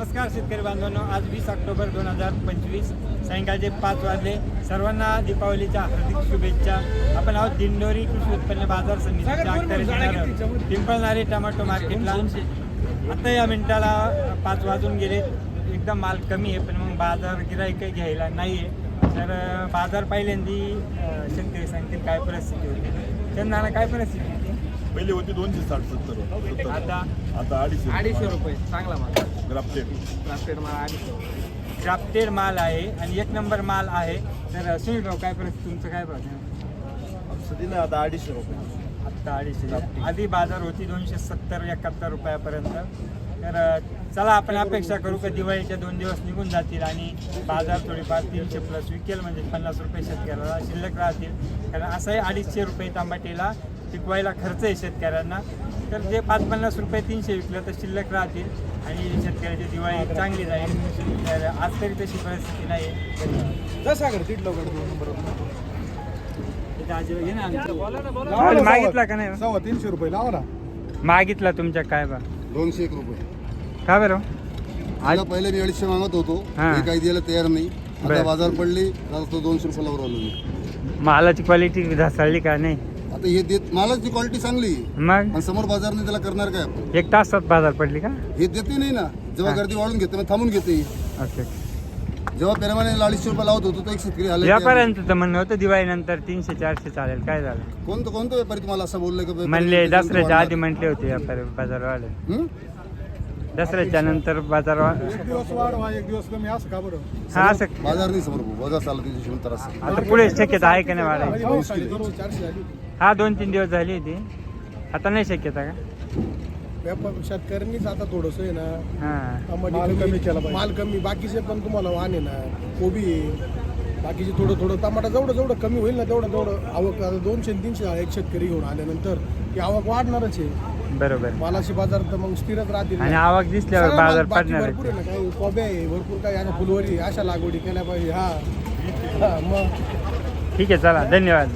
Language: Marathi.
नमस्कार शेतकरी बांधवांनो आज वीस ऑक्टोबर दोन हजार पंचवीस सायंकाळचे पाच वाजले. सर्वांना दीपावलीच्या हार्दिक शुभेच्छा. आपण आहोत दिंडोरी कृषी उत्पन्न बाजार समितीच्या अखत्यारीत पिंपळणारे टोमॅटो मार्केटला. आता या मिनिटाला पाच वाजून गेले. एकदम माल कमी आहे पण मग बाजार गिराईक घ्यायला नाही आहे तर बाजार पहिल्यांदी शेतकरी सांगतील काय परिस्थिती होती. चंदाना काय परिस्थिती होती? पहिले होती दोनशे साठ सत्तर. आता? आता अडीचशे अडीचशे रुपये. चांगला माल. ग्राफ्टेड प्लास्टेड माल अडीचशे रुपये. क्राफ्टेड माल आहे आणि एक नंबर माल आहे. तर सुनील भाऊ काय परिस्थिती? तुमचं काय सध्या आता अडीचशे रुपये. आत्ता अडीचशे. आधी बाजार होती दोनशे सत्तर एकाहत्तर रुपयापर्यंत. तर चला आपण अपेक्षा करू का दिवाळीच्या दोन दिवस निघून जातील आणि बाजार थोडीफार तीनशे प्लस विकेल म्हणजे पन्नास रुपये शेतकऱ्याला शिल्लक राहतील. कारण असंही अडीचशे रुपये टमाटेला पिकवायला खर्च आहे शेतकऱ्यांना. तर जे पाच पन्नास रुपये तीनशे विकलं तर शिल्लक राहतील आणि शेतकऱ्याची दिवाळी चांगली जाईल. तर आज तरी तशी परिस्थिती नाही आहे. जा सागर तिथलं नंबर आजी- आमचं. मागितला का नाही? सव्वा तीनशे रुपये लावा ना. मागितला तुमच्या काय बा? दोनशे एक रुपये. का बरं? आता पहिले मी अडीचशे मागत होतो. हा. काही द्यायला तयार नाही. आता बाजार पडली आता तो दोनशे आलो मी. मालाची क्वालिटी ढासळली का नाही? आता हे देत मालाची क्वालिटी चांगली आहे. मग? आणि समोर बाजार नाही त्याला करणार काय आपण? एक तासात बाजार पडली का? हे देते नाही ना. जेव्हा. गर्दी वाढून घेते मग थांबून घेते. ओके जेव्हा पेरमाने अडीचशे रुपये लावत होतो तो एक शेतकरी आले. व्यापाऱ्यांचं तर म्हणणं होतं दिवाळीनंतर तीनशे चारशे चालेल काय झालं? कोणतं कोणतं व्यापारी तुम्हाला असं बोलले का? म्हणले दसऱ्याच्या आधी म्हटले होते व्यापारी बाजार वाढेल हं? दसऱ्याच्या नंतर बाजार वा- एक दिवस वाढवा एक दिवस कमी असं का बरं? हा असं बाजार नाही समोर भाऊ. चालला त्याची शिवंतर असं. आता पुढे शक्यता आहे का नाही वाढायची? साडेतीनशे, चारशे झाली हा दोन तीन दिवस झाली होती आता नाही शक्यता का? व्यापार शेतकऱ्यांनीच आता थोडंसं आहे ना हा. टमाटे कमी केला माल कमी बाकीचे पण तुम्हाला वाहन आहे ना कोबी आहे. बाकीचे थोडं थोडं टमाटा जेवढं जेवढं कमी होईल ना तेवढं तेवढं आवक आता दोनशे आणि तीनशे एक शेतकरी घेऊन आल्यानंतर ती आवक वाढणारच आहे. बरोबर. मालाशी बाजार तर मग स्थिरच राहतील आणि आवक दिसल्यावर सगळा बाजार माल बाकी पडणार भरपूर आहे ना काही कोबे आहे भरपूर काही आता फुलवरी अशा लागवडी केल्या पाहिजे. हा. हा, मग. ठीक आहे चला धन्यवाद.